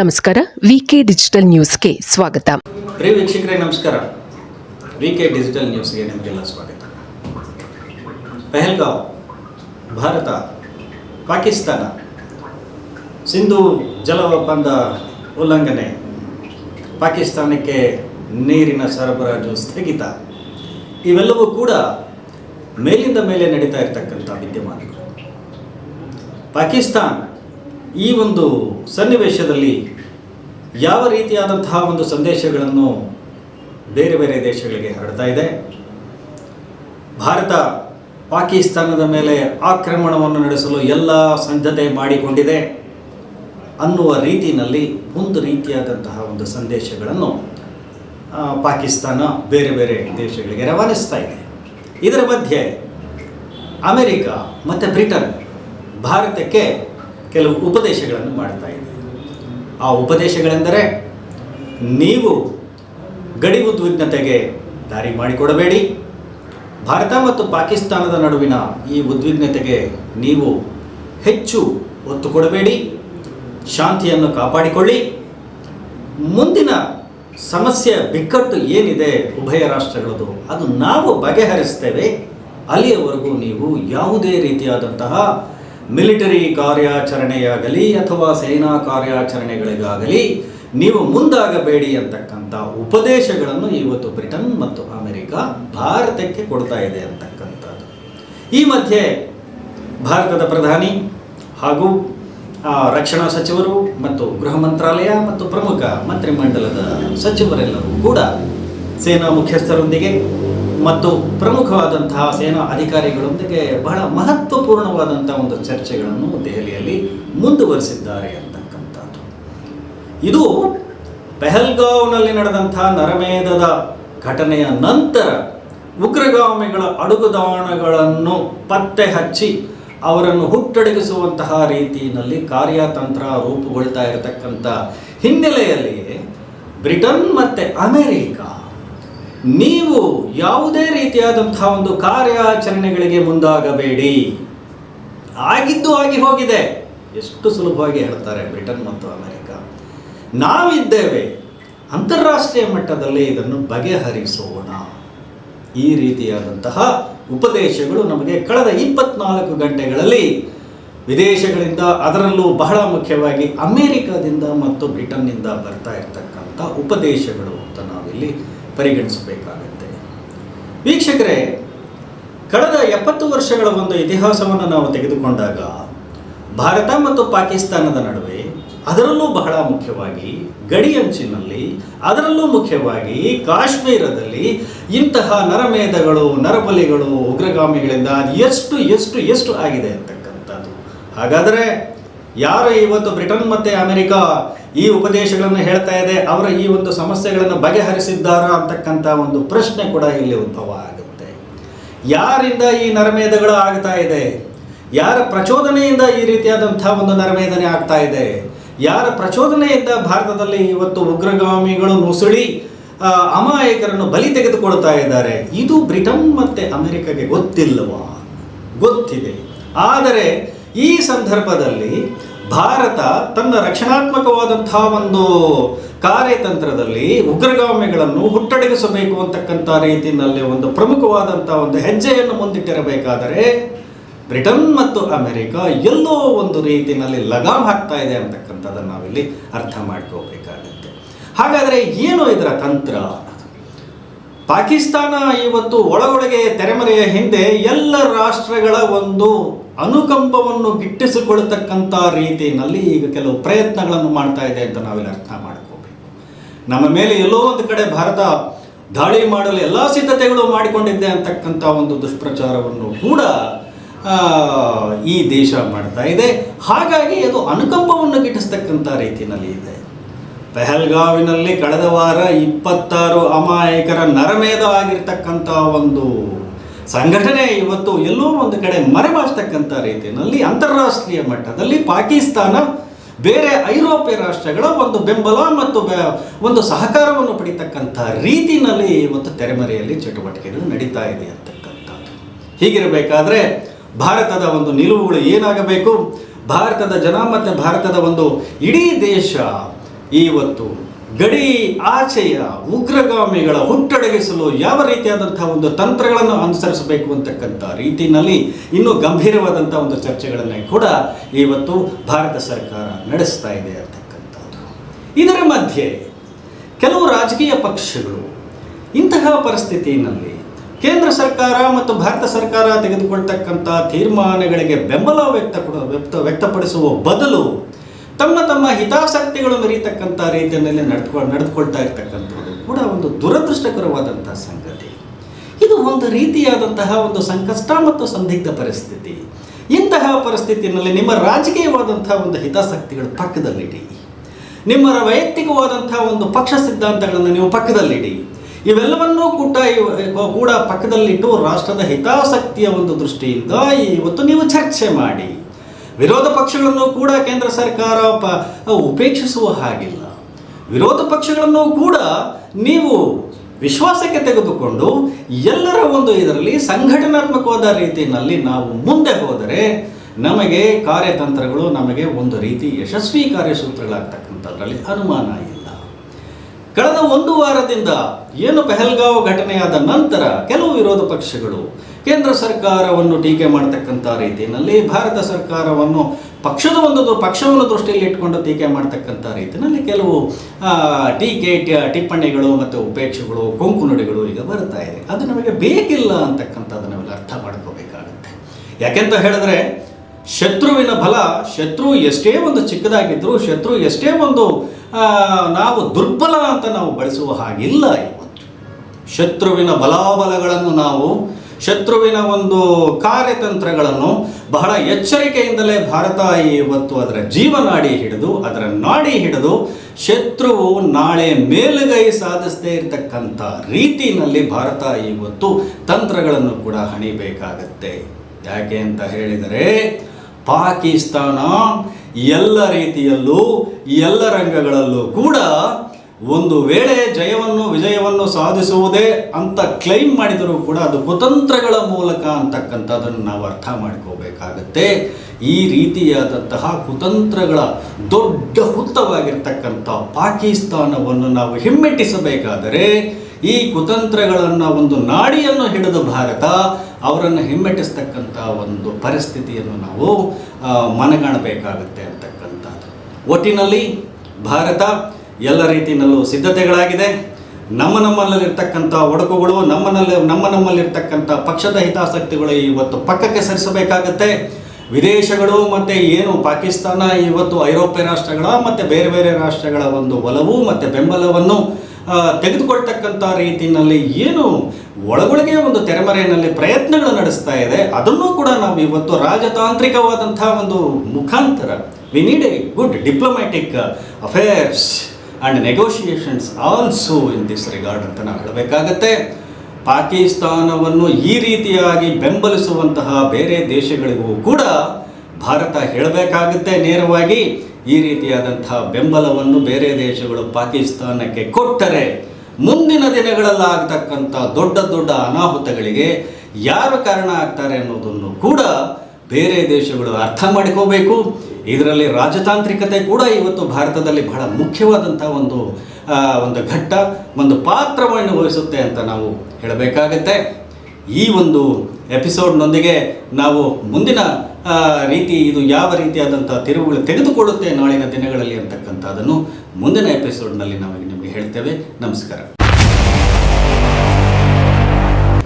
ನಮಸ್ಕಾರ ವಿಕೆ ಡಿಜಿಟಲ್ ನ್ಯೂಸ್ಗೆ ಸ್ವಾಗತ. ಪ್ರಿಯ ವೀಕ್ಷಕರೇ, ನಮಸ್ಕಾರ. ವಿ ಕೆ ಡಿಜಿಟಲ್ ನ್ಯೂಸ್ಗೆ ನಿಮಗೆಲ್ಲ ಸ್ವಾಗತ. ಪೆಹಲ್ಗಾಂವ್ ಭಾರತ, ಪಾಕಿಸ್ತಾನ, ಸಿಂಧು ಜಲ ಒಪ್ಪಂದ ಉಲ್ಲಂಘನೆ. ಪಾಕಿಸ್ತಾನಕ್ಕೆ ನೀರಿನ ಸರಬರಾಜು ಸ್ಥಗಿತ. ಇವೆಲ್ಲವೂ ಕೂಡ ಮೇಲಿಂದ ಮೇಲೆ ನಡೀತಾ ಇರತಕ್ಕಂಥ ವಿದ್ಯಮಾನಗಳು. ಪಾಕಿಸ್ತಾನ್ ಈ ಒಂದು ಸನ್ನಿವೇಶದಲ್ಲಿ ಯಾವ ರೀತಿಯಾದಂತಹ ಒಂದು ಸಂದೇಶಗಳನ್ನು ಬೇರೆ ಬೇರೆ ದೇಶಗಳಿಗೆ ಹರಡ್ತಾ ಇದೆ? ಭಾರತ ಪಾಕಿಸ್ತಾನದ ಮೇಲೆ ಆಕ್ರಮಣವನ್ನು ನಡೆಸಲು ಎಲ್ಲ ಸಿದ್ಧತೆ ಮಾಡಿಕೊಂಡಿದೆ ಅನ್ನುವ ರೀತಿಯಲ್ಲಿ ಒಂದು ರೀತಿಯಾದಂತಹ ಒಂದು ಸಂದೇಶಗಳನ್ನು ಪಾಕಿಸ್ತಾನ ಬೇರೆ ಬೇರೆ ದೇಶಗಳಿಗೆ ರವಾನಿಸ್ತಾ ಇದೆ. ಇದರ ಮಧ್ಯೆ ಅಮೆರಿಕ ಮತ್ತು ಬ್ರಿಟನ್ ಭಾರತಕ್ಕೆ ಕೆಲವು ಉಪದೇಶಗಳನ್ನು ಮಾಡ್ತಾ ಇದೆ ಆ ಉಪದೇಶಗಳೆಂದರೆ ನೀವು ಗಡಿ ಉದ್ವಿಗ್ನತೆಗೆ ದಾರಿ ಮಾಡಿಕೊಡಬೇಡಿ. ಭಾರತ ಮತ್ತು ಪಾಕಿಸ್ತಾನದ ನಡುವಿನ ಈ ಉದ್ವಿಗ್ನತೆಗೆ ನೀವು ಹೆಚ್ಚು ಒತ್ತು ಕೊಡಬೇಡಿ. ಶಾಂತಿಯನ್ನು ಕಾಪಾಡಿಕೊಳ್ಳಿ. ಮುಂದಿನ ಸಮಸ್ಯೆ, ಬಿಕ್ಕಟ್ಟು ಏನಿದೆ ಉಭಯ ರಾಷ್ಟ್ರಗಳದು ಅದು ನಾವು ಬಗೆಹರಿಸ್ತೇವೆ. ಅಲ್ಲಿಯವರೆಗೂ ನೀವು ಯಾವುದೇ ರೀತಿಯಾದಂತಹ ಮಿಲಿಟರಿ ಕಾರ್ಯಾಚರಣೆಯಾಗಲಿ ಅಥವಾ ಸೇನಾ ಕಾರ್ಯಾಚರಣೆಗಳಿಗಾಗಲಿ ನೀವು ಮುಂದಾಗಬೇಡಿ ಅಂತಕ್ಕಂಥ ಉಪದೇಶಗಳನ್ನು ಇವತ್ತು ಬ್ರಿಟನ್ ಮತ್ತು ಅಮೆರಿಕ ಭಾರತಕ್ಕೆ ಕೊಡ್ತಾ ಇದೆ ಅಂತಕ್ಕಂಥದ್ದು. ಈ ಮಧ್ಯೆ ಭಾರತದ ಪ್ರಧಾನಿ ಹಾಗೂ ರಕ್ಷಣಾ ಸಚಿವರು ಮತ್ತು ಗೃಹ ಮಂತ್ರಾಲಯ ಮತ್ತು ಪ್ರಮುಖ ಮಂತ್ರಿಮಂಡಲದ ಸಚಿವರೆಲ್ಲರೂ ಕೂಡ ಸೇನಾ ಮುಖ್ಯಸ್ಥರೊಂದಿಗೆ ಮತ್ತು ಪ್ರಮುಖವಾದಂತಹ ಸೇನಾ ಅಧಿಕಾರಿಗಳೊಂದಿಗೆ ಬಹಳ ಮಹತ್ವಪೂರ್ಣವಾದಂಥ ಒಂದು ಚರ್ಚೆಗಳನ್ನು ದೆಹಲಿಯಲ್ಲಿ ಮುಂದುವರಿಸಿದ್ದಾರೆ ಅಂತಕ್ಕಂಥದ್ದು. ಇದು ಪೆಹಲ್ಗಾವ್ನಲ್ಲಿ ನಡೆದಂತಹ ನರಮೇಧದ ಘಟನೆಯ ನಂತರ ಉಗ್ರಗಾಮಿಗಳ ಅಡುಗುದಾಣಗಳನ್ನು ಪತ್ತೆ ಹಚ್ಚಿ ಅವರನ್ನು ಹುಟ್ಟಡಗಿಸುವಂತಹ ರೀತಿಯಲ್ಲಿ ಕಾರ್ಯತಂತ್ರ ರೂಪುಗೊಳ್ತಾ ಇರತಕ್ಕಂಥ ಹಿನ್ನೆಲೆಯಲ್ಲಿ ಬ್ರಿಟನ್ ಮತ್ತು ಅಮೆರಿಕ ನೀವು ಯಾವುದೇ ರೀತಿಯಾದಂತಹ ಒಂದು ಕಾರ್ಯಾಚರಣೆಗಳಿಗೆ ಮುಂದಾಗಬೇಡಿ. ಆಗಿದ್ದು ಆಗಿ ಹೋಗಿದೆ. ಎಷ್ಟು ಸುಲಭವಾಗಿ ಹೇಳ್ತಾರೆ ಬ್ರಿಟನ್ ಮತ್ತು ಅಮೆರಿಕ. ನಾವಿದ್ದೇವೆ. ಅಂತಾರಾಷ್ಟ್ರೀಯ ಮಟ್ಟದಲ್ಲಿ ಇದನ್ನು ಬಗೆಹರಿಸೋಣ. ಈ ರೀತಿಯಾದಂತಹ ಉಪದೇಶಗಳು ನಮಗೆ ಕಳೆದ ಇಪ್ಪತ್ನಾಲ್ಕು ಗಂಟೆಗಳಲ್ಲಿ ವಿದೇಶಗಳಿಂದ ಅದರಲ್ಲೂ ಬಹಳ ಮುಖ್ಯವಾಗಿ ಅಮೆರಿಕದಿಂದ ಮತ್ತು ಬ್ರಿಟನ್ನಿಂದ ಬರ್ತಾ ಇರ್ತಕ್ಕಂಥ ಉಪದೇಶಗಳು ಅಂತ ನಾವಿಲ್ಲಿ ಪರಿಗಣಿಸಬೇಕಾಗತ್ತೆ. ವೀಕ್ಷಕರೇ, ಕಳೆದ ಎಪ್ಪತ್ತು ವರ್ಷಗಳ ಒಂದು ಇತಿಹಾಸವನ್ನು ನಾವು ತೆಗೆದುಕೊಂಡಾಗ, ಭಾರತ ಮತ್ತು ಪಾಕಿಸ್ತಾನದ ನಡುವೆ ಅದರಲ್ಲೂ ಬಹಳ ಮುಖ್ಯವಾಗಿ ಗಡಿಯಂಚಿನಲ್ಲಿ, ಅದರಲ್ಲೂ ಮುಖ್ಯವಾಗಿ ಕಾಶ್ಮೀರದಲ್ಲಿ ಇಂತಹ ನರಮೇಧಗಳು, ನರಬಲಿಗಳು, ಉಗ್ರಗಾಮಿಗಳಿಂದ ಎಷ್ಟು ಎಷ್ಟು ಎಷ್ಟು ಆಗಿದೆ ಅಂತಕ್ಕಂಥದ್ದು. ಹಾಗಾದರೆ, ಯಾರು ಇವತ್ತು ಬ್ರಿಟನ್ ಮತ್ತು ಅಮೆರಿಕ ಈ ಉಪದೇಶಗಳನ್ನು ಹೇಳ್ತಾ ಇದೆ, ಅವರ ಈ ಒಂದು ಸಮಸ್ಯೆಗಳನ್ನು ಬಗೆಹರಿಸಿದ್ದಾರಾ ಅಂತಕ್ಕಂಥ ಒಂದು ಪ್ರಶ್ನೆ ಕೂಡ ಇಲ್ಲಿ ಉದ್ಭವ ಆಗುತ್ತೆ ಯಾರಿಂದ ಈ ನರಮೇಧಗಳು ಆಗ್ತಾ ಇದೆ? ಯಾರ ಪ್ರಚೋದನೆಯಿಂದ ಈ ರೀತಿಯಾದಂಥ ಒಂದು ನರಮೇಧನೆ ಆಗ್ತಾ ಇದೆ? ಯಾರ ಪ್ರಚೋದನೆಯಿಂದ ಭಾರತದಲ್ಲಿ ಇವತ್ತು ಉಗ್ರಗಾಮಿಗಳು ನುಸುಳಿ ಅಮಾಯಕರನ್ನು ಬಲಿ ತೆಗೆದುಕೊಳ್ತಾ ಇದ್ದಾರೆ? ಇದು ಬ್ರಿಟನ್ ಮತ್ತು ಅಮೆರಿಕಗೆ ಗೊತ್ತಿಲ್ಲವಾ? ಗೊತ್ತಿದೆ. ಆದರೆ ಈ ಸಂದರ್ಭದಲ್ಲಿ ಭಾರತ ತನ್ನ ರಕ್ಷಣಾತ್ಮಕವಾದಂತಹ ಒಂದು ಕಾರ್ಯತಂತ್ರದಲ್ಲಿ ಉಗ್ರಗಾಮಿಗಳನ್ನು ಹುಟ್ಟಡಗಿಸಬೇಕು ಅಂತಕ್ಕಂಥ ರೀತಿಯಲ್ಲಿ ಒಂದು ಪ್ರಮುಖವಾದಂಥ ಒಂದು ಹೆಜ್ಜೆಯನ್ನು ಮುಂದಿಟ್ಟಿರಬೇಕಾದರೆ ಬ್ರಿಟನ್ ಮತ್ತು ಅಮೆರಿಕ ಎಲ್ಲೋ ಒಂದು ರೀತಿಯಲ್ಲಿ ಲಗಾಮ್ ಹಾಕ್ತಾ ಇದೆ ಅಂತಕ್ಕಂಥದ್ದನ್ನು ನಾವಿಲ್ಲಿ ಅರ್ಥ ಮಾಡ್ಕೋಬೇಕಾಗತ್ತೆ. ಹಾಗಾದರೆ ಏನು ಇದರ ತಂತ್ರ? ಪಾಕಿಸ್ತಾನ ಇವತ್ತು ಒಳಗೊಳಗೆ ತೆರೆಮರೆಯ ಹಿಂದೆ ಎಲ್ಲ ರಾಷ್ಟ್ರಗಳ ಒಂದು ಅನುಕಂಪವನ್ನು ಗಿಟ್ಟಿಸಿಕೊಳ್ಳತಕ್ಕಂಥ ರೀತಿಯಲ್ಲಿ ಈಗ ಕೆಲವು ಪ್ರಯತ್ನಗಳನ್ನು ಮಾಡ್ತಾ ಇದೆ ಅಂತ ನಾವಿಲ್ಲಿ ಅರ್ಥ ಮಾಡ್ಕೋಬೇಕು. ನಮ್ಮ ಮೇಲೆ ಎಲ್ಲೋ ಒಂದು ಕಡೆ ಭಾರತ ದಾಳಿ ಮಾಡಲು ಎಲ್ಲ ಸಿದ್ಧತೆಗಳು ಮಾಡಿಕೊಂಡಿದ್ದೆ ಅಂತಕ್ಕಂಥ ಒಂದು ದುಷ್ಪ್ರಚಾರವನ್ನು ಕೂಡ ಈ ದೇಶ ಮಾಡ್ತಾ ಇದೆ. ಹಾಗಾಗಿ ಅದು ಅನುಕಂಪವನ್ನು ಗಿಟ್ಟಿಸ್ತಕ್ಕಂಥ ರೀತಿಯಲ್ಲಿ ಇದೆ. ಪೆಹಲ್ಗಾವಿನಲ್ಲಿ ಕಳೆದ ವಾರ ಇಪ್ಪತ್ತಾರು ಅಮಾಯಕರ ನರಮೇಧ ಆಗಿರ್ತಕ್ಕಂಥ ಒಂದು ಸಂಘಟನೆ ಇವತ್ತು ಎಲ್ಲೋ ಒಂದು ಕಡೆ ಮರೆಮಾಚ್ತಕ್ಕಂಥ ರೀತಿಯಲ್ಲಿ ಅಂತಾರಾಷ್ಟ್ರೀಯ ಮಟ್ಟದಲ್ಲಿ ಪಾಕಿಸ್ತಾನ ಬೇರೆ ಐರೋಪ್ಯ ರಾಷ್ಟ್ರಗಳ ಒಂದು ಬೆಂಬಲ ಮತ್ತು ಒಂದು ಸಹಕಾರವನ್ನು ಪಡಿತಕ್ಕಂಥ ರೀತಿಯಲ್ಲಿ ಇವತ್ತು ತೆರೆಮರೆಯಲ್ಲಿ ಚಟುವಟಿಕೆಗಳು ನಡೀತಾ ಇದೆ ಅಂತಕ್ಕಂಥದ್ದು. ಹೀಗಿರಬೇಕಾದ್ರೆ ಭಾರತದ ಒಂದು ನಿಲುವುಗಳು ಏನಾಗಬೇಕು? ಭಾರತದ ಜನ ಮತ್ತು ಭಾರತದ ಒಂದು ಇಡೀ ದೇಶ ಇವತ್ತು ಗಡಿ ಆಚೆಯ ಉಗ್ರಗಾಮಿಗಳ ಹುಟ್ಟಡಗಿಸಲು ಯಾವ ರೀತಿಯಾದಂತಹ ಒಂದು ತಂತ್ರಗಳನ್ನು ಅನುಸರಿಸಬೇಕು ಅಂತಕ್ಕಂಥ ರೀತಿಯಲ್ಲಿ ಇನ್ನೂ ಗಂಭೀರವಾದಂಥ ಒಂದು ಚರ್ಚೆಗಳನ್ನು ಕೂಡ ಇವತ್ತು ಭಾರತ ಸರ್ಕಾರ ನಡೆಸ್ತಾ ಇದೆ ಅಂತಕ್ಕಂಥದ್ದು. ಇದರ ಮಧ್ಯೆ ಕೆಲವು ರಾಜಕೀಯ ಪಕ್ಷಗಳು ಇಂತಹ ಪರಿಸ್ಥಿತಿಯಲ್ಲಿ ಕೇಂದ್ರ ಸರ್ಕಾರ ಮತ್ತು ಭಾರತ ಸರ್ಕಾರ ತೆಗೆದುಕೊಳ್ತಕ್ಕಂಥ ತೀರ್ಮಾನಗಳಿಗೆ ಬೆಂಬಲ ವ್ಯಕ್ತ ವ್ಯಕ್ತ ವ್ಯಕ್ತಪಡಿಸುವ ಬದಲು ತಮ್ಮ ತಮ್ಮ ಹಿತಾಸಕ್ತಿಗಳು ಮೆರೀತಕ್ಕಂಥ ರೀತಿಯಲ್ಲಿ ನಡ್ಕೊ, ನಡೆದುಕೊಳ್ತಾ ಇರ್ತಕ್ಕಂಥದ್ದು ಕೂಡ ಒಂದು ದುರದೃಷ್ಟಕರವಾದಂತಹ ಸಂಗತಿ. ಇದು ಒಂದು ರೀತಿಯಾದಂತಹ ಒಂದು ಸಂಕಷ್ಟ ಮತ್ತು ಸಂದಿಗ್ಧ ಪರಿಸ್ಥಿತಿ. ಇಂತಹ ಪರಿಸ್ಥಿತಿಯಲ್ಲಿ ನಿಮ್ಮ ರಾಜಕೀಯವಾದಂತಹ ಒಂದು ಹಿತಾಸಕ್ತಿಗಳು ಪಕ್ಕದಲ್ಲಿಡಿ. ನಿಮ್ಮ ವೈಯಕ್ತಿಕವಾದಂತಹ ಒಂದು ಪಕ್ಷ ಸಿದ್ಧಾಂತಗಳನ್ನು ನೀವು ಪಕ್ಕದಲ್ಲಿಡಿ. ಇವೆಲ್ಲವನ್ನೂ ಕೂಡ ಕೂಡ ಪಕ್ಕದಲ್ಲಿಟ್ಟು ರಾಷ್ಟ್ರದ ಹಿತಾಸಕ್ತಿಯ ಒಂದು ದೃಷ್ಟಿಯಿಂದ ಇವತ್ತು ನೀವು ಚರ್ಚೆ ಮಾಡಿ. ವಿರೋಧ ಪಕ್ಷಗಳನ್ನು ಕೂಡ ಕೇಂದ್ರ ಸರ್ಕಾರ ಪ ಉಪೇಕ್ಷಿಸುವ ಹಾಗಿಲ್ಲ. ವಿರೋಧ ಪಕ್ಷಗಳನ್ನು ಕೂಡ ನೀವು ವಿಶ್ವಾಸಕ್ಕೆ ತೆಗೆದುಕೊಂಡು ಎಲ್ಲರ ಒಂದು ಇದರಲ್ಲಿ ಸಂಘಟನಾತ್ಮಕವಾದ ರೀತಿಯಲ್ಲಿ ನಾವು ಮುಂದೆ ಹೋದರೆ ನಮಗೆ ಕಾರ್ಯತಂತ್ರಗಳು ನಮಗೆ ಒಂದು ರೀತಿ ಯಶಸ್ವಿ ಕಾರ್ಯಸೂತ್ರಗಳಾಗ್ತಕ್ಕಂಥದ್ರಲ್ಲಿ ಅನುಮಾನ ಇಲ್ಲ. ಕಳೆದ ಒಂದು ವಾರದಿಂದ ಏನು ಪೆಹಲ್ಗಾವ್ ಘಟನೆಯಾದ ನಂತರ ಕೆಲವು ವಿರೋಧ ಪಕ್ಷಗಳು ಕೇಂದ್ರ ಸರ್ಕಾರವನ್ನು ಟೀಕೆ ಮಾಡತಕ್ಕಂಥ ರೀತಿಯಲ್ಲಿ ಭಾರತ ಸರ್ಕಾರವನ್ನು ಪಕ್ಷದ ಒಂದು ಪಕ್ಷವನ್ನು ದೃಷ್ಟಿಯಲ್ಲಿ ಇಟ್ಕೊಂಡು ಟೀಕೆ ಮಾಡ್ತಕ್ಕಂಥ ರೀತಿಯಲ್ಲಿ ಕೆಲವು ಟೀಕೆ ಟಿಪ್ಪಣಿಗಳು ಮತ್ತು ಉಪೇಕ್ಷೆಗಳು, ಕೊಂಕು ನುಡಿಗಳು ಈಗ ಬರ್ತಾ ಇದೆ. ಅದು ನಮಗೆ ಬೇಕಿಲ್ಲ ಅಂತಕ್ಕಂಥದ್ದು ನಾವೆಲ್ಲ ಅರ್ಥ ಮಾಡ್ಕೋಬೇಕಾಗುತ್ತೆ. ಯಾಕೆಂತ ಹೇಳಿದ್ರೆ, ಶತ್ರುವಿನ ಬಲ, ಶತ್ರು ಎಷ್ಟೇ ಒಂದು ಚಿಕ್ಕದಾಗಿದ್ದರೂ ಶತ್ರು ಎಷ್ಟೇ ಒಂದು ನಾವು ದುರ್ಬಲ ಅಂತ ನಾವು ಬಳಸುವ ಹಾಗಿಲ್ಲ ಇವತ್ತು ಶತ್ರುವಿನ ಬಲಾಬಲಗಳನ್ನು ನಾವು ಶತ್ರುವಿನ ಒಂದು ಕಾರ್ಯತಂತ್ರಗಳನ್ನು ಬಹಳ ಎಚ್ಚರಿಕೆಯಿಂದಲೇ ಭಾರತ ಇವತ್ತು ಅದರ ಜೀವನಾಡಿ ಹಿಡಿದು, ಅದರ ನಾಡಿ ಹಿಡಿದು ಶತ್ರುವು ನಾಳೆ ಮೇಲುಗೈ ಸಾಧಿಸದೇ ಇರತಕ್ಕಂಥ ರೀತಿಯಲ್ಲಿ ಭಾರತ ಇವತ್ತು ತಂತ್ರಗಳನ್ನು ಕೂಡ ಹಣಿಬೇಕಾಗತ್ತೆ. ಯಾಕೆ ಅಂತ ಹೇಳಿದರೆ, ಪಾಕಿಸ್ತಾನ ಎಲ್ಲ ರೀತಿಯಲ್ಲೂ, ಎಲ್ಲ ರಂಗಗಳಲ್ಲೂ ಕೂಡ ಒಂದು ವೇಳೆ ಜಯವನ್ನು, ವಿಜಯವನ್ನು ಸಾಧಿಸುವುದೇ ಅಂತ ಕ್ಲೈಮ್ ಮಾಡಿದರೂ ಕೂಡ ಅದು ಕುತಂತ್ರಗಳ ಮೂಲಕ ಅಂತಕ್ಕಂಥದ್ದನ್ನು ನಾವು ಅರ್ಥ ಮಾಡ್ಕೋಬೇಕಾಗತ್ತೆ. ಈ ರೀತಿಯಾದಂತಹ ಕುತಂತ್ರಗಳ ದೊಡ್ಡ ಹುತ್ತವಾಗಿರ್ತಕ್ಕಂಥ ಪಾಕಿಸ್ತಾನವನ್ನು ನಾವು ಹಿಮ್ಮೆಟ್ಟಿಸಬೇಕಾದರೆ, ಈ ಕುತಂತ್ರಗಳನ್ನು ಒಂದು ನಾಡಿಯನ್ನು ಹಿಡಿದು ಭಾರತ, ಅವರನ್ನು ಹಿಮ್ಮೆಟ್ಟಿಸ್ತಕ್ಕಂಥ ಒಂದು ಪರಿಸ್ಥಿತಿಯನ್ನು ನಾವು ಮನಗಾಣಬೇಕಾಗುತ್ತೆ ಅಂತಕ್ಕಂಥದ್ದು. ಒಟ್ಟಿನಲ್ಲಿ ಭಾರತ ಎಲ್ಲ ರೀತಿಯಲ್ಲೂ ಸಿದ್ಧತೆಗಳಾಗಿದೆ. ನಮ್ಮ ನಮ್ಮಲ್ಲಿರ್ತಕ್ಕಂಥ ಒಡಕುಗಳು, ನಮ್ಮನಲ್ಲಿ ನಮ್ಮ ನಮ್ಮಲ್ಲಿರ್ತಕ್ಕಂಥ ಪಕ್ಷದ ಹಿತಾಸಕ್ತಿಗಳು ಇವತ್ತು ಪಕ್ಕಕ್ಕೆ ಸರಿಸಬೇಕಾಗತ್ತೆ. ವಿದೇಶಗಳು ಮತ್ತು ಏನು ಪಾಕಿಸ್ತಾನ, ಇವತ್ತು ಐರೋಪ್ಯ ರಾಷ್ಟ್ರಗಳ ಮತ್ತು ಬೇರೆ ಬೇರೆ ರಾಷ್ಟ್ರಗಳ ಒಂದು ಒಲವು ಮತ್ತು ಬೆಂಬಲವನ್ನು ತೆಗೆದುಕೊಳ್ತಕ್ಕಂಥ ರೀತಿಯಲ್ಲಿ ಏನು ಒಳಗೊಳಗೆ ಒಂದು ತೆರೆಮರೆಯಲ್ಲಿ ಪ್ರಯತ್ನಗಳು ನಡೆಸ್ತಾ ಇದೆ. ಅದನ್ನು ಕೂಡ ನಾವು ಇವತ್ತು ರಾಜತಾಂತ್ರಿಕವಾದಂಥ ಒಂದು ಮುಖಾಂತರ we need a good diplomatic affairs and negotiations also in this regard ಅಂತ ನಾವು ಹೇಳಬೇಕಾಗತ್ತೆ. ಪಾಕಿಸ್ತಾನವನ್ನು ಈ ರೀತಿಯಾಗಿ ಬೆಂಬಲಿಸುವಂತಹ ಬೇರೆ ದೇಶಗಳಿಗೂ ಕೂಡ ಭಾರತ ಹೇಳಬೇಕಾಗುತ್ತೆ ನೇರವಾಗಿ. ಈ ರೀತಿಯಾದಂತಹ ಬೆಂಬಲವನ್ನು ಬೇರೆ ದೇಶಗಳು ಪಾಕಿಸ್ತಾನಕ್ಕೆ ಕೊಟ್ಟರೆ ಮುಂದಿನ ದಿನಗಳಲ್ಲಿ ಆಗ್ತಕ್ಕಂಥ ದೊಡ್ಡ ದೊಡ್ಡ ಅನಾಹುತಗಳಿಗೆ ಯಾರು ಕಾರಣ ಆಗ್ತಾರೆ ಅನ್ನೋದನ್ನು ಕೂಡ ಬೇರೆ ದೇಶಗಳು ಅರ್ಥ ಮಾಡ್ಕೋಬೇಕು. ಇದರಲ್ಲಿ ರಾಜತಾಂತ್ರಿಕತೆ ಕೂಡ ಇವತ್ತು ಭಾರತದಲ್ಲಿ ಬಹಳ ಮುಖ್ಯವಾದಂಥ ಒಂದು ಒಂದು ಘಟ್ಟ, ಒಂದು ಪಾತ್ರವನ್ನು ವಹಿಸುತ್ತೆ ಅಂತ ನಾವು ಹೇಳಬೇಕಾಗತ್ತೆ. ಈ ಒಂದು ಎಪಿಸೋಡ್ನೊಂದಿಗೆ ನಾವು ಮುಂದಿನ ರೀತಿ ಇದು ಯಾವ ರೀತಿಯಾದಂಥ ತಿರುವುಗಳು ತೆಗೆದುಕೊಳ್ಳುತ್ತೆ ನಾಳಿನ ದಿನಗಳಲ್ಲಿ ಅಂತಕ್ಕಂಥದ್ದನ್ನು ಮುಂದಿನ ಎಪಿಸೋಡ್ನಲ್ಲಿ ನಾವು ನಿಮಗೆ ಹೇಳ್ತೇವೆ. ನಮಸ್ಕಾರ.